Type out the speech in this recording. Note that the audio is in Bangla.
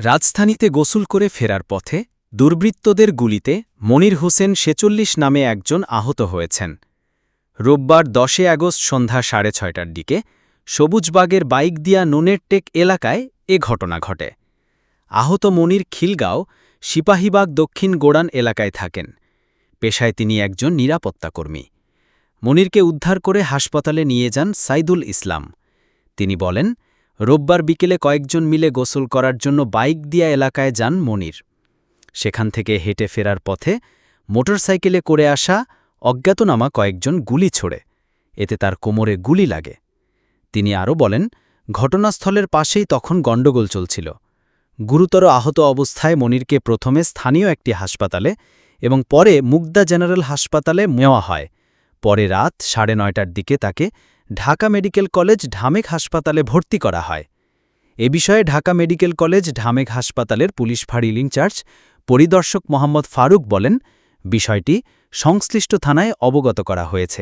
রাজধানীতে গোসল করে ফেরার পথে দুর্বৃত্তদের গুলিতে মনির হোসেন ছেচল্লিশ নামে একজন আহত হয়েছেন। রোববার দশে আগস্ট সন্ধ্যা সাড়ে ছয়টার দিকে সবুজবাগের বাইক দিয়া নুনের টেক এলাকায় এ ঘটনা ঘটে। আহত মনির খিলগাঁও, সিপাহীবাগ দক্ষিণ গোড়ান এলাকায় থাকেন। পেশায় তিনি একজন নিরাপত্তাকর্মী মনিরকে উদ্ধার করে হাসপাতালে নিয়ে যান সাইদুল ইসলাম। তিনি বলেন রোববার বিকেলে কয়েকজন মিলে গোসল করার জন্য বাইক দিয়া এলাকায় যান মনির। সেখান থেকে হেঁটে ফেরার পথে মোটরসাইকেলে করে আসা অজ্ঞাতনামা কয়েকজন গুলি ছোড়ে। এতে তার কোমরে গুলি লাগে। তিনি আরও বলেন, ঘটনাস্থলের পাশেই তখন গণ্ডগোল চলছিল। গুরুতর আহত অবস্থায় মনিরকে প্রথমে স্থানীয় একটি হাসপাতালে এবং পরে মুগদা জেনারেল হাসপাতালে নেওয়া হয়। পরে রাত সাড়ে নয়টার দিকে তাকে ঢাকা মেডিকেল কলেজ ঢামেক হাসপাতালে ভর্তি করা হয়। এ বিষয়ে ঢাকা মেডিকেল কলেজ ঢামেক হাসপাতালের পুলিশ ফাঁড়ির ইনচার্জ পরিদর্শক মোহাম্মদ ফারুক বলেন, বিষয়টি সংশ্লিষ্ট থানায় অবগত করা হয়েছে।